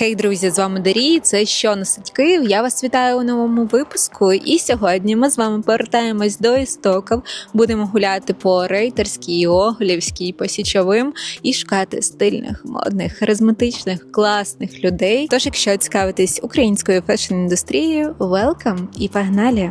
Хей, друзі, з вами Дарій. Це що носить Київ. Я вас вітаю у новому випуску. І сьогодні ми з вами повертаємось до істоків. Будемо гуляти по рейтерській, оглівській, по січовим і шукати стильних, модних, харизматичних, класних людей. Тож, якщо цікавитесь українською фешн-індустрією, welcome і погнали!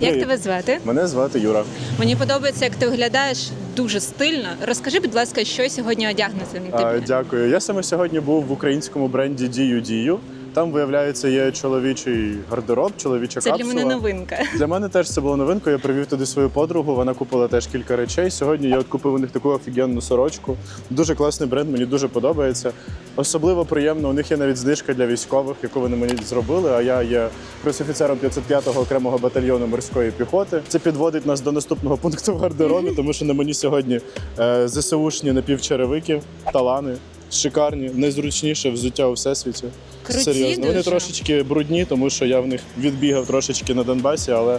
Як Привіт. тебе звати? Мене звати Юра. Мені подобається, як ти виглядаєш дуже стильно. Розкажи, будь ласка, що сьогодні одягнути на А, дякую. Я саме сьогодні був в українському бренді Дію Дію. Там, виявляється, є чоловічий гардероб, чоловіча Це для капсула. мене новинка. Для мене теж це було новинкою. Я привів туди свою подругу. Вона купила теж кілька речей. Сьогодні я от купив у них таку офігенну сорочку. Дуже класний бренд, мені дуже подобається. Особливо приємно. У них є навіть знижка для військових, яку вони мені зробили. А я є пресофіцером 505-го окремого батальйону морської піхоти. Це підводить нас до наступного пункту в гардеробі, тому що на мені сьогодні е, ЗСУшні напівчеревики, талани. Шикарні, найзручніше взуття у всесвіті. Круті Серйозно. Вони трошечки брудні, тому що я в них відбігав трошечки на Донбасі, але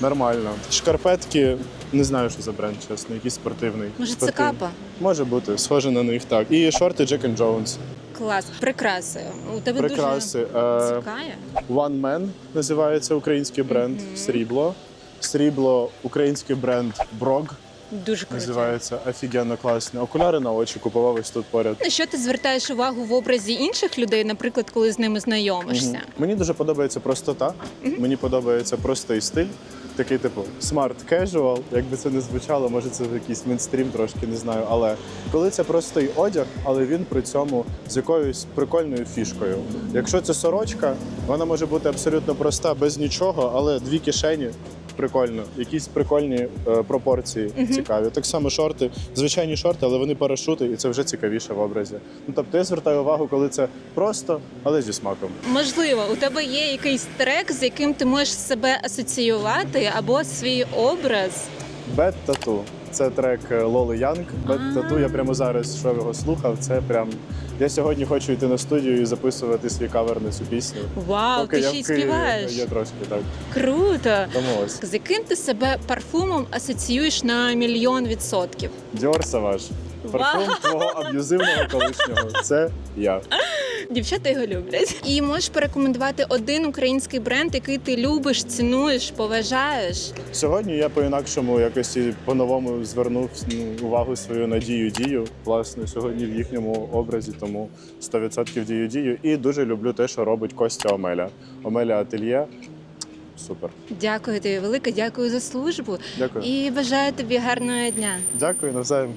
нормально. Шкарпетки, не знаю, що за бренд, чесно, якийсь спортивний. Може, це капа? Може бути, схоже на них так. І шорти Jack and Jones. Клас, прикраси. У тебе Прикраси. дуже цікає. One Man називається український бренд. Срібло. Срібло, український бренд Брог Дуже круто. називається. Офігенно класний. Окуляри на очі купував ось тут поряд. На що ти звертаєш увагу в образі інших людей, наприклад, коли з ними знайомишся? Мгм. Мені дуже подобається простота. Мені подобається простий стиль. Такий, типу, smart casual, як би це не звучало, може це якийсь мейнстрім трошки не знаю. Але коли це простий одяг, але він при цьому з якоюсь прикольною фішкою. Якщо це сорочка, вона може бути абсолютно проста, без нічого, але дві кишені. Прикольно, якісь прикольні е, пропорції цікаві. Так само шорти, звичайні шорти, але вони парашути, і це вже цікавіше в образі. Ну тобто я звертаю увагу, коли це просто, але зі смаком. Можливо, у тебе є якийсь трек, з яким ти можеш себе асоціювати, або свій образ. Бет Tattoo. Це трек е, Лоли Янг. Тату Я прямо зараз що його слухав. Це прям. Я сьогодні хочу йти на студію і записувати свій кавер на цю пісню. Вау, Поки ти ще й Києві, співаєш. Я трошки так. Круто. Тому ось. З яким ти себе парфумом асоціюєш на мільйон відсотків? Dior Savage. Парфум твого аб'юзивного колишнього. Це я. Дівчата його люблять. І можеш порекомендувати один український бренд, який ти любиш, цінуєш, поважаєш. Сьогодні я по-інакшому якось і по-новому звернув ну, увагу свою на дію дію. Власне, сьогодні в їхньому образі, тому 100% дію дію. І дуже люблю те, що робить Костя Омеля. Омеля Ательє. Супер. Дякую тобі, велике, дякую за службу Дякую. і бажаю тобі гарного дня. Дякую навзаєм.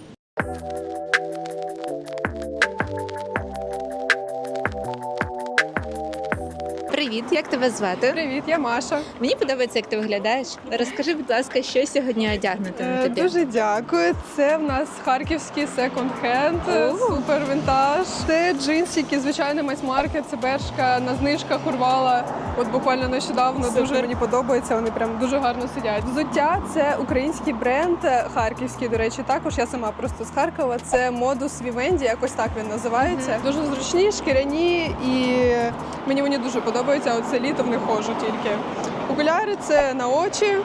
Привіт, як тебе звати? Привіт, я Маша. Мені подобається, як ти виглядаєш. Розкажи, будь ласка, що сьогодні одягнути на Е, тобі. Дуже дякую. Це в нас харківський секонд-хенд, супер вінтаж. Це джинсики, звичайно, майсмаркет, це бершка на знижках урвала. От буквально нещодавно Супер. дуже мені подобається. Вони прям дуже гарно сидять. Взуття це український бренд, е, харківський. До речі, також я сама просто з Харкова. Це модус Вівенді, якось так він називається. Дуже зручні, шкіряні, і мені вони дуже подобаються. Оце літо в них ходжу тільки. Окуляри це на очі,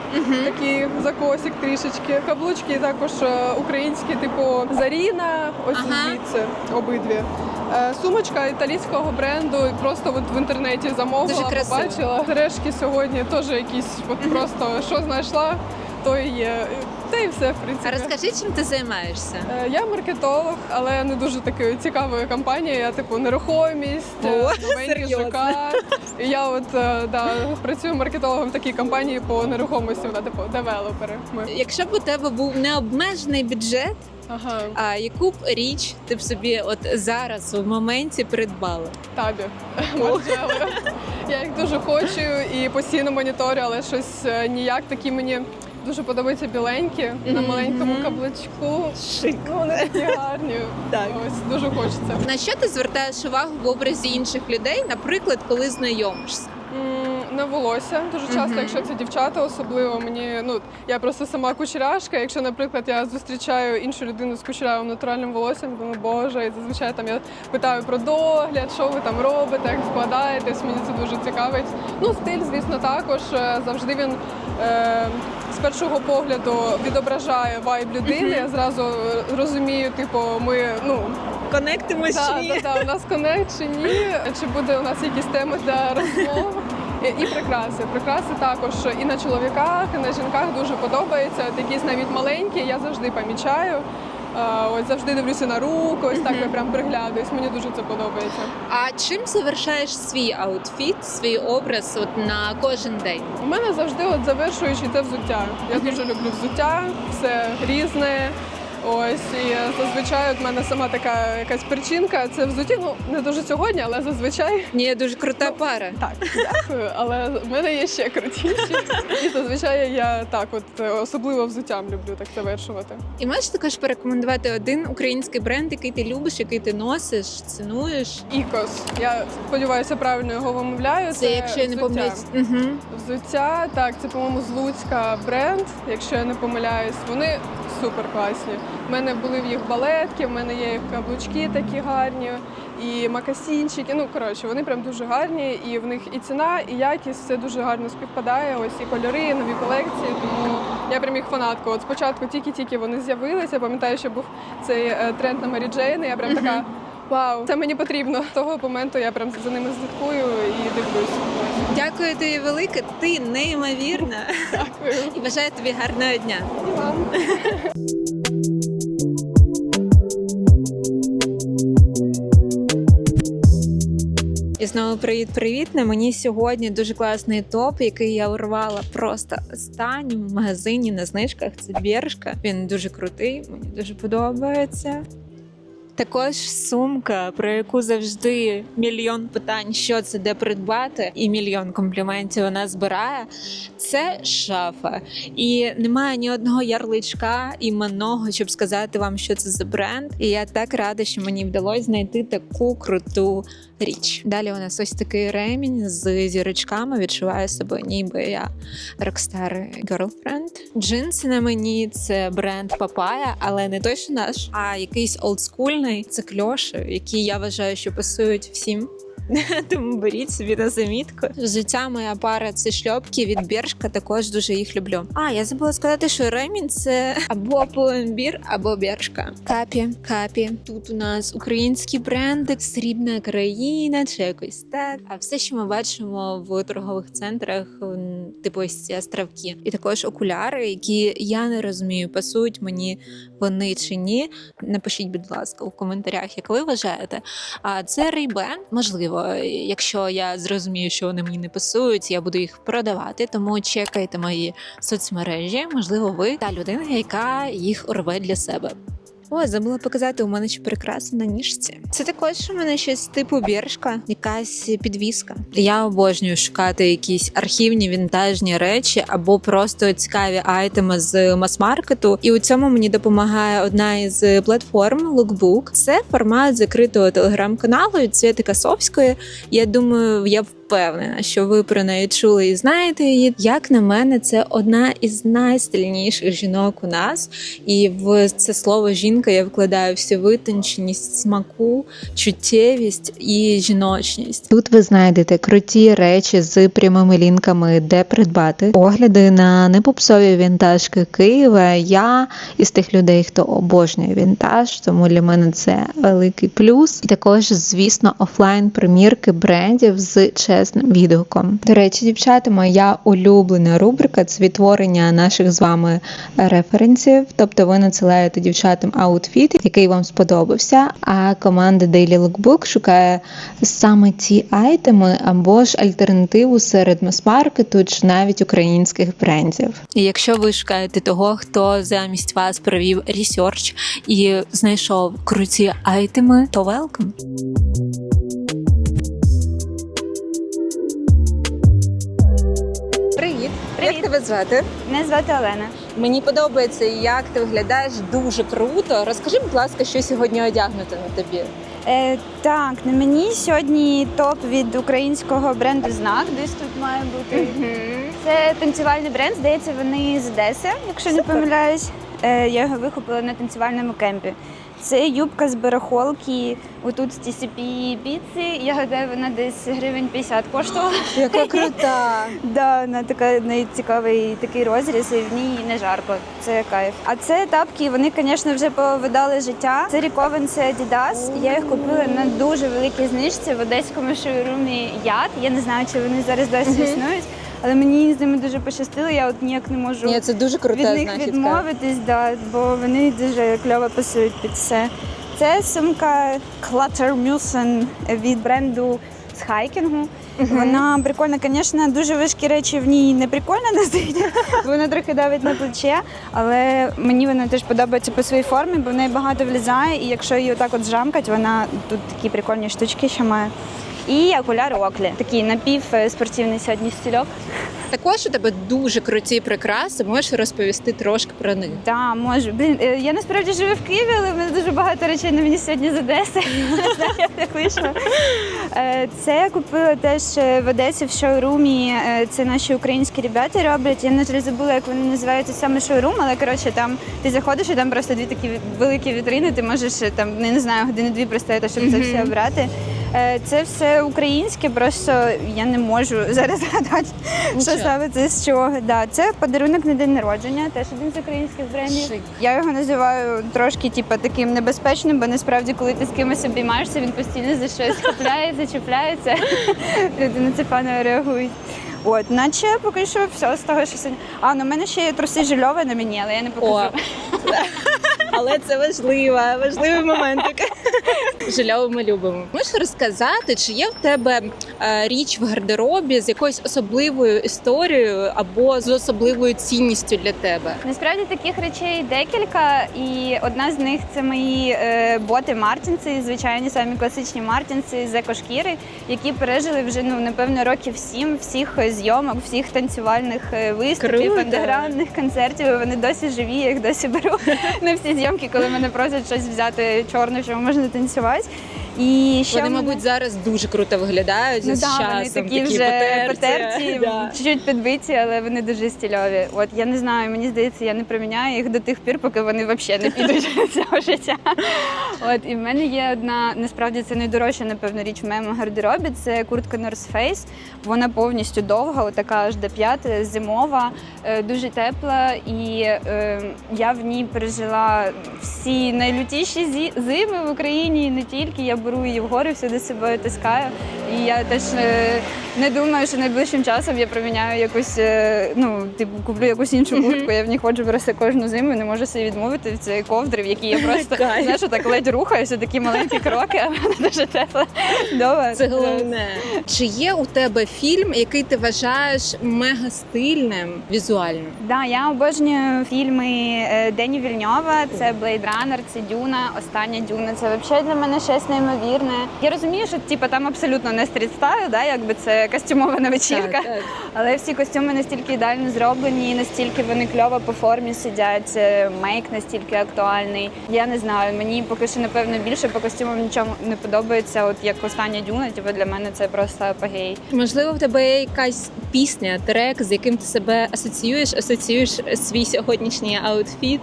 такий закосик трішечки. Каблучки також е, українські, типу Заріна, ось Ага. звідси обидві. Е, Сумочка італійського бренду, і просто от в інтернеті замовила, Дуже красиво. побачила. Сережки сьогодні теж якісь, от просто що знайшла, то і є. Та і все, в принципі. А розкажи, чим ти займаєшся? Е, Я маркетолог, але не дуже такою цікавою компанією. Я типу нерухомість, О, е, серйозно? ЖК. І я от е, да, працюю маркетологом в такій компанії по нерухомості. Вона типу девелопери. Ми. Якщо б у тебе був необмежений бюджет, Ага, а яку б річ ти б собі от зараз у моменті придбала? табі. Я їх дуже хочу і постійно моніторю, але щось е, ніяк такі мені. Дуже подобаються біленькі на маленькому каблучку. Шик. Ну, вони такі гарні. Так. Ось дуже хочеться. На що ти звертаєш увагу в образі інших людей, наприклад, коли знайомишся? М, волосся. Дуже часто, якщо це дівчата, особливо мені ну я просто сама кучеряшка. Якщо, наприклад, я зустрічаю іншу людину з кучерявим натуральним волоссям, думаю, боже, і зазвичай там я питаю про догляд, що ви там робите, як складаєтесь. Мені це дуже цікавить. Ну, стиль, звісно, також е, завжди він. Е, з першого погляду відображає вайб людини. Я зразу е, розумію, типу, ми ну Конектимось Да, да, да, у нас конект чи ні, чи буде у нас якісь теми для розмов. І, прикраси. Прикраси також і на чоловіках, і на жінках дуже подобається. От якісь навіть маленькі, я завжди помічаю. Ось завжди дивлюся на руку, ось так я прям приглядаюсь. Мені дуже це подобається. А чим завершаєш свій аутфіт, свій образ от на кожен день? У мене завжди от завершуючи це взуття. Я дуже люблю взуття, все різне. Ось і зазвичай от в мене сама така якась причинка. Це взуття. Ну не дуже сьогодні, але зазвичай Ні, дуже крута Ну, пара. Так, дякую, але в мене є ще крутіші. І зазвичай я так, от е, особливо взуттям люблю так завершувати. І можеш також порекомендувати один український бренд, який ти любиш, який ти носиш, цінуєш. Ікос. Я сподіваюся, правильно його вимовляю. Це, якщо я не взуття. помиляюсь. Угу. Взуття, так, це, по-моєму, з Луцька бренд, якщо я не помиляюсь. Вони супер класні. У мене були в їх балетки, в мене є їх каблучки такі гарні, і макасінчики. Ну, коротше, вони прям дуже гарні, і в них і ціна, і якість все дуже гарно співпадає. Ось і кольори, і нові колекції. Тому я прям їх фанатка. От спочатку тільки-тільки вони з'явилися. Пам'ятаю, що був цей е, тренд на Мері Джейн, і я прям така. Вау, це мені потрібно. З того моменту я прям за ними слідкую і дивлюсь. Дякую тобі велике. Ти неймовірна. Дякую. І бажаю тобі гарного дня. І вам. І знову привіт-привіт. На мені сьогодні дуже класний топ, який я урвала просто останнім в магазині на знижках. Це Бершка. Він дуже крутий, мені дуже подобається. Також сумка, про яку завжди мільйон питань, що це де придбати, і мільйон компліментів вона збирає. Це шафа. І немає ні одного ярличка іменного, щоб сказати вам, що це за бренд. І я так рада, що мені вдалося знайти таку круту річ. Далі у нас ось такий ремінь з зірочками. Відчуваю себе, ніби я рокстар girlfriend. Джинси на мені це бренд Папая, але не той, що наш, а якийсь олдскульний. Це кльоші, які я вважаю, що пасують всім. Тому беріть собі на замітку. Взуття моя пара це шльопки від Бершка, також дуже їх люблю. А я забула сказати, що ремінь це або Pull&Bear, або Бершка. Капі, капі. Тут у нас українські бренди, срібна країна чи якось так. А все, що ми бачимо в торгових центрах, типу ось ці островки, і також окуляри, які я не розумію, пасують мені вони чи ні. Напишіть, будь ласка, у коментарях, як ви вважаєте. А це Ray-Ban. можливо, якщо я зрозумію, що вони мені не пасують, я буду їх продавати. Тому чекайте мої соцмережі. Можливо, ви та людина, яка їх урве для себе. О, забула показати, у мене ще прикраса на ніжці. Це також у мене щось типу біршка, якась підвіска. Я обожнюю шукати якісь архівні вінтажні речі або просто цікаві айтеми з мас-маркету. І у цьому мені допомагає одна із платформ Lookbook. Це формат закритого телеграм-каналу від Світи Касовської. Я думаю, я впевнена, що ви про неї чули і знаєте її. Як на мене, це одна із найстильніших жінок у нас. І в це слово жінка я вкладаю всю витонченість смаку, чуттєвість і жіночність. Тут ви знайдете круті речі з прямими лінками, де придбати огляди на непопсові вінтажки Києва. Я із тих людей, хто обожнює вінтаж, тому для мене це великий плюс. І також, звісно, офлайн примірки брендів з чесним відгуком. До речі, дівчата, моя улюблена рубрика це відтворення наших з вами референсів. Тобто ви надсилаєте дівчатам аутфіт, який вам сподобався. А команда Daily Lookbook шукає саме ті айтеми або ж альтернативу серед мас-маркету чи навіть українських брендів. І якщо ви шукаєте того, хто замість вас провів ресерч і знайшов круті айтеми, то welcome! Як тебе звати? Мене звати Олена. Мені подобається, як ти виглядаєш дуже круто. Розкажи, будь ласка, що сьогодні одягнути на тобі. Е, так, на мені сьогодні топ від українського бренду Знак. Десь тут має бути. Це танцювальний бренд, здається, вони з Одеси, якщо не помиляюсь. Е, я його вихопила на танцювальному кемпі. Це юбка з барахолки, отут з TCP піци. Я гадаю, вона десь гривень 50 коштувала. Яка крута! Да, вона така в неї цікавий такий розріз, і в ній не жарко. Це кайф. А це тапки, вони, звісно, вже повидали життя. Це Ріковен, це Adidas. Я їх купила на дуже великій знижці в одеському шоурумі Яд. Я не знаю, чи вони зараз досі існують, але мені з ними дуже пощастило. Я от ніяк не можу Ні, це дуже крута від них знахідка. відмовитись, да, бо вони дуже кльово пасують під все. Це сумка Cluttermusen від бренду з хайкінгу. Вона прикольна, звісно, дуже важкі речі в ній не прикольно носити. Вона трохи давить на плече, але мені вона теж подобається по своїй формі, бо в неї багато влізає, і якщо її отак от жамкать, вона тут такі прикольні штучки ще має. І окуляри Оклі. Такий напівспортивний сьогодні стільок. Також у тебе дуже круті прикраси. Можеш розповісти трошки про них. Так, можу. Блін, е, я насправді живу в Києві, але в мене дуже багато речей на мені сьогодні з Одеси. Не знаю, як так вийшло. Е, Це я купила теж е, в Одесі в шоурумі. Це наші українські ребята роблять. Я на жаль забула, як вони називаються саме шоурум, але коротше там ти заходиш і там просто дві такі великі вітрини. Ти можеш там не знаю години-дві простояти, щоб це все обрати. Е, Це все українське, просто я не можу зараз згадати, що саме це з чого. Да, це подарунок на день народження, теж один з українських брендів. Шик. Я його називаю трошки типу, таким небезпечним, бо насправді, коли ти з кимось обіймаєшся, він постійно за щось хапляється, чіпляється. Люди на це пане реагують. От, наче поки що все з того, що сьогодні. А, ну в мене ще є труси жильове на мені, але я не покажу. О. Але це важлива, важливий моментик. Жильову ми любимо. Можеш розказати, чи є в тебе е, річ в гардеробі з якоюсь особливою історією або з особливою цінністю для тебе? Насправді таких речей декілька, і одна з них це мої е, боти Мартінси, звичайні самі класичні Мартінси з екошкіри, які пережили вже ну напевно років сім всіх зйомок, всіх танцювальних е, виступів, андеграундних концертів. Вони досі живі, я їх досі беру на всі зйомки, коли мене просять щось взяти чорне, що можна танцювати. І ще Вони, мабуть, зараз дуже круто виглядають Ну з да, часом. вони такі, вже потерті. потерті, Да. чуть-чуть підбиті, але вони дуже стильові. От я не знаю, мені здається, я не приміняю їх до тих пір, поки вони взагалі не підуть цього життя. От і в мене є одна, насправді це найдорожча, напевно, річ в моєму гардеробі. Це куртка North Face. Вона повністю довга, отака аж до п'яти, зимова, е, дуже тепла. І е, я в ній пережила всі найлютіші зими в Україні, і не тільки. Я беру її в гори, всюди з собою таскаю. І я теж е, не думаю, що найближчим часом я проміняю якусь, е, ну, типу, куплю якусь іншу куртку. Я в ній ходжу просто кожну зиму, не можу собі відмовити в цієї ковдри, в якій я просто знаєш, так ледь рухаюся, такі маленькі кроки, а вона дуже тепла. Довга. Це головне. Чи є у тебе фільм, який ти вважаєш мега стильним візуально? Да, я обожнюю фільми е, Дені Вільньова. Це Blade Runner, це Дюна, остання Дюна. Це взагалі для мене щось неймовірне. Я розумію, що типу, там абсолютно не стрітстайл, да, якби це костюмована вечірка. Так, так. Але всі костюми настільки ідеально зроблені, настільки вони кльово по формі сидять. е, Мейк настільки актуальний. Я не знаю, мені поки що напевно більше по костюмам нічого не подобається. От як остання дюна, типу для мене це просто апогей. Можливо, в тебе є якась пісня, трек, з яким ти себе асоціюєш, асоціюєш свій сьогоднішній аутфіт.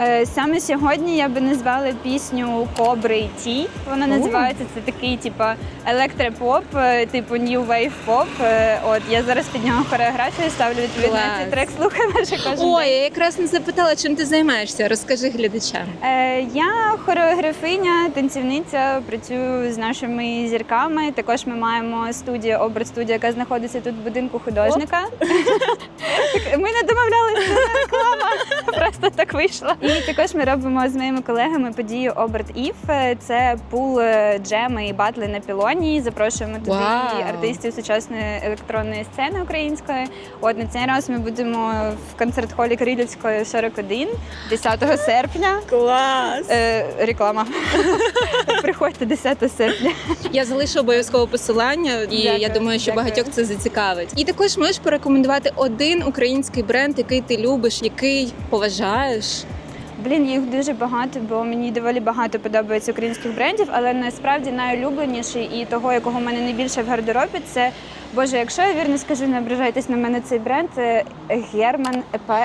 Е, Саме сьогодні я би назвала пісню Кобри Ті. Вона називається це такий, типу, електропоп, е, типу New Wave Pop. Е, От я зараз під нього хореографію ставлю відповідно цей трек. Слухаю майже кожен Ой, день. я якраз не запитала, чим ти займаєшся. Розкажи глядачам. Я хореографиня, танцівниця, працюю з нашими зірками. Також ми маємо студію, образ студія, яка знаходиться тут в будинку художника. Ми не домовлялися, це реклама. Просто так вийшло. І також ми робимо з моїми колегами подію Оберт Іф. Це пул е, джеми і батли на пілоні. Запрошуємо туди Вау. артистів сучасної електронної сцени української. От на цей раз ми будемо в концерт-холі Крилівської 41, 10 серпня. Клас! Е, реклама. Приходьте 10 серпня. Я залишу обов'язково посилання, і я думаю, що дякую. багатьох це зацікавить. І також можеш порекомендувати один український бренд, який ти любиш, який поважаєш. Блін, їх дуже багато, бо мені доволі багато подобається українських брендів, але насправді найулюбленіший і того, якого в мене найбільше в гардеробі, це Боже, якщо я вірно скажу, не ображайтесь на мене цей бренд. Герман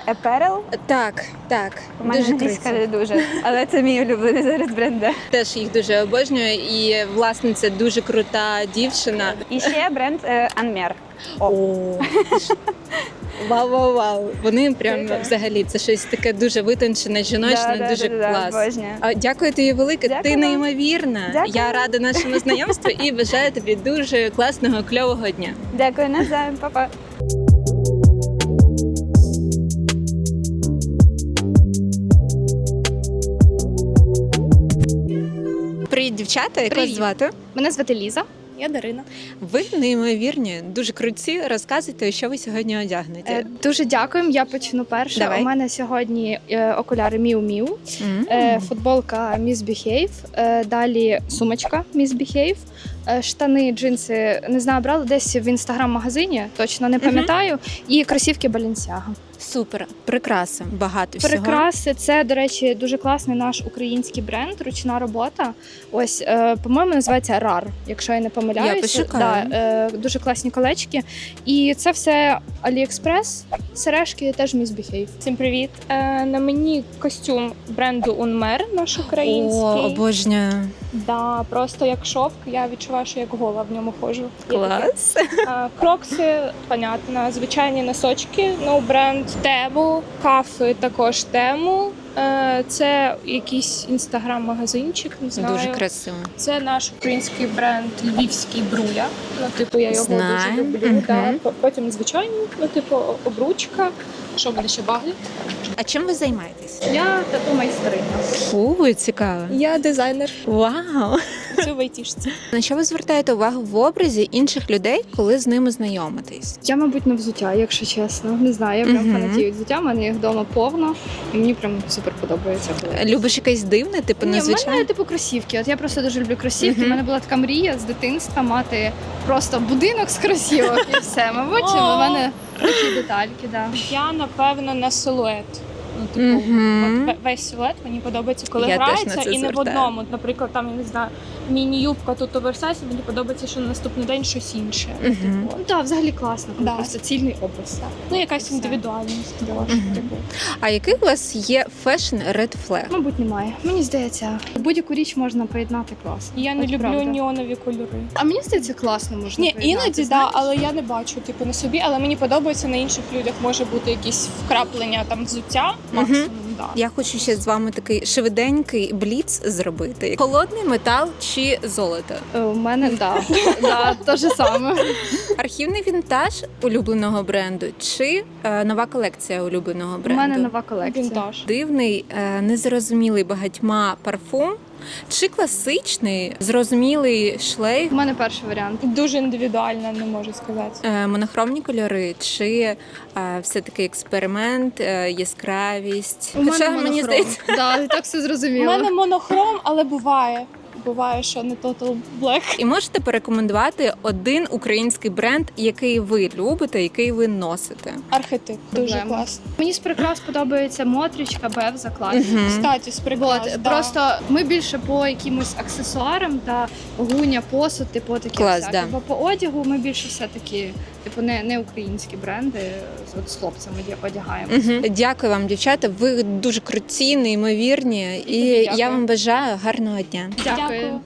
Еперел. Так, так. У мене англійська не дуже, але це мій улюблений зараз бренд. да. Теж їх дуже обожнюю, і власниця дуже крута дівчина. І ще бренд е, Анмер. О, вау, вау, вау. Вони прям взагалі це щось таке дуже витончене, жіночне, Да, да, дуже да, да, клас. обожнюю. А, Дякую тобі велике. Дякую Ти вам. неймовірна. Дякую. Я рада нашому знайомству і бажаю тобі дуже класного, кльового дня. Дякую навзаєм, папа. Привіт, дівчата. Як вас Привіт. звати? Мене звати Ліза, я Дарина. Ви неймовірні, дуже круті. Розказуйте, що ви сьогодні одягнете. Е, дуже дякуємо. Я почну перше. Давай. У мене сьогодні е, окуляри Miu Miu, М. е, футболка Miss Behave, е, далі сумочка Miss Behave, е, штани, джинси. Не знаю, брала десь в інстаграм-магазині, точно не пам'ятаю. І кросівки Balenciaga. Супер, прикраса, багато всього. Прикраси, це, до речі, дуже класний наш український бренд, ручна робота. Ось, е, по-моєму, називається RAR, якщо я не помиляюся. Я пошукаю. Да, е, дуже класні колечки. І це все AliExpress, сережки теж Miss Behave. Всім привіт! Е, на мені костюм бренду Унмер, наш український. О, обожнюю. Да, просто як шовк. Я відчуваю, що як гола в ньому ходжу. Клас. Е, крокси, понятно, звичайні носочки, no бренд тему, кафи також тему. Е, це якийсь інстаграм-магазинчик, не знаю. Дуже красиво. Це наш український бренд Львівський бруя. Ну, типу, я його Знаю. дуже люблю. Мгм. Да. Потім звичайні, ну, типу, обручка. Що буде ще баглі? А чим ви займаєтесь? Я тату майстриня. О, цікаво. Я дизайнер Вау! цю в айтішці. На що ви звертаєте увагу в образі інших людей, коли з ними знайомитесь? Я, мабуть, на взуття, якщо чесно. Не знаю, я прям Мгм. фанатію від взуття, в мене їх вдома повно, і мені прям супер подобається. Любиш якесь дивне, типу Ні, в незвичайне? мене типу кросівки. От я просто дуже люблю кросівки. У Мгм. мене була така мрія з дитинства мати просто будинок з кросівок і все. Мабуть, О. у мене такі детальки, да. Я напевно на силует. Ну, типу, Мгм. от ве- весь силует мені подобається, коли Я теж на грається, це і не в звертаю. одному. Наприклад, там я не знаю, міні-юбка тут оверсайз, мені подобається, що на наступний день щось інше. Типу, Ну так, взагалі класно, коли Да. просто цільний образ. ну якась індивідуальність. да, Типу. А який у вас є фешн Red Flag? Мабуть, немає. Мені здається, будь-яку річ можна поєднати класно. Я не От люблю правда. неонові кольори. А мені здається, класно можна Ні, поєднати, іноді знаєш? да, але я не бачу типу на собі, але мені подобається на інших людях може бути якісь вкраплення там взуття, максимум. Да. Я хочу ще з вами такий швиденький бліц зробити. Холодний метал чи золото? Е, У мене да, да, те ж саме. Архівний вінтаж улюбленого бренду чи е, нова колекція улюбленого У бренду? мене нова колекція. Вінтаж. Дивний, е, незрозумілий багатьма парфум, чи класичний, зрозумілий шлейф, У мене перший варіант. Дуже індивідуально, не можу сказати. е, монохромні кольори, чи е, все-таки експеримент, е, яскравість. У мене Хоча мені здається, Да, так все У зрозуміло. мене монохром, але буває. Буває, що не Total Black. і можете порекомендувати один український бренд, який ви любите, який ви носите. Архетип. Дуже Проблема. класно. Мені з прикрас подобається мотрічка, бевза, класна. Кстати, з прикрас, От, да. Просто ми більше по якимось аксесуарам та гуня, посуд, типу такі Клас, да. Бо по одягу ми більше все таки, типу, не, не українські бренди от з хлопцями одягаємо. Мгм. Дякую вам, дівчата. Ви дуже круті, неймовірні, і Дякую. я вам бажаю гарного дня. Дякую.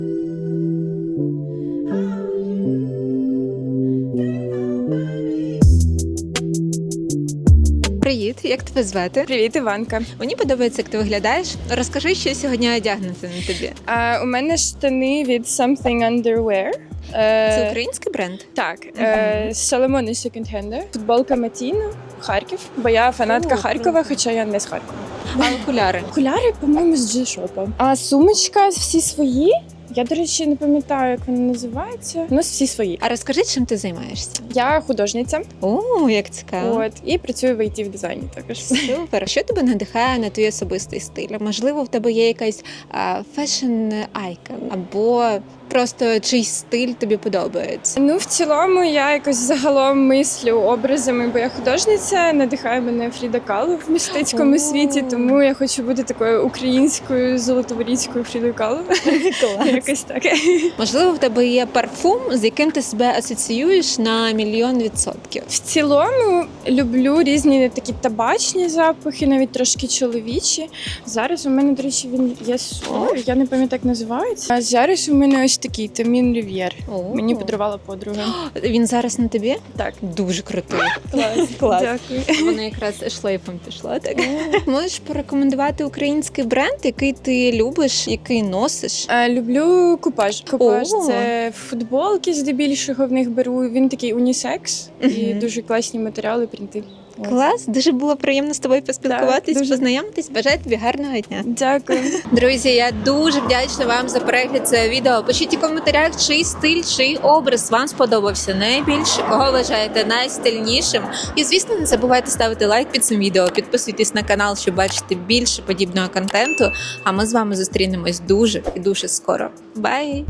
Привіт, як тебе звати? Привіт, Іванка. Мені подобається, як ти виглядаєш. Розкажи, що сьогодні одягнути на тобі. А, у мене штани від Something Underwear. Це Е, український бренд? Так, е, Соломони Second Hander. Футболка Матіна, Харків, бо я фанатка Харкова, хоча я не з Харкова. А окуляри? Окуляри, по-моєму, з G-Shop. А сумочка всі свої. Я, до речі, не пам'ятаю, як вона називається. У нас всі свої. А розкажи, чим ти займаєшся? Я художниця, О, як цікаво. от і працюю в it в дизайні також. Супер. Що тебе надихає на твій особистий стиль? Можливо, в тебе є якась фешн айкон або просто чийсь стиль тобі подобається? Ну, в цілому, я якось загалом мислю образами, бо я художниця, надихає мене Фріда Кало в мистецькому світі, тому я хочу бути такою українською золотоворіцькою Фрідою Кало. Якось так. Можливо, в тебе є парфум, з яким ти себе асоціюєш на мільйон відсотків. В цілому люблю різні такі табачні запахи, навіть трошки чоловічі. Зараз у мене, до речі, він є сой, я не пам'ятаю, як називається. А зараз у мене ось такий Тамін Рів'єр. Мені подарувала подруга. Він зараз на тобі? Так. Дуже крутий. Клас. Клас. Дякую. Вона якраз шлейфом пішла. Так можеш порекомендувати український бренд, який ти любиш, який носиш. Е, Люблю купаж. Купаж О. це футболки здебільшого в них беру. Він такий унісекс і дуже класні матеріали, принти. Клас, дуже було приємно з тобою поспілкуватись, дуже. познайомитись. Бажаю тобі гарного дня. Дякую. Друзі, я дуже вдячна вам за перегляд цього відео. Пишіть у коментарях, чий стиль, чий образ вам сподобався найбільше, кого вважаєте найстильнішим. І звісно, не забувайте ставити лайк під цим відео, підписуйтесь на канал, щоб бачити більше подібного контенту. А ми з вами зустрінемось дуже і дуже скоро. Бай!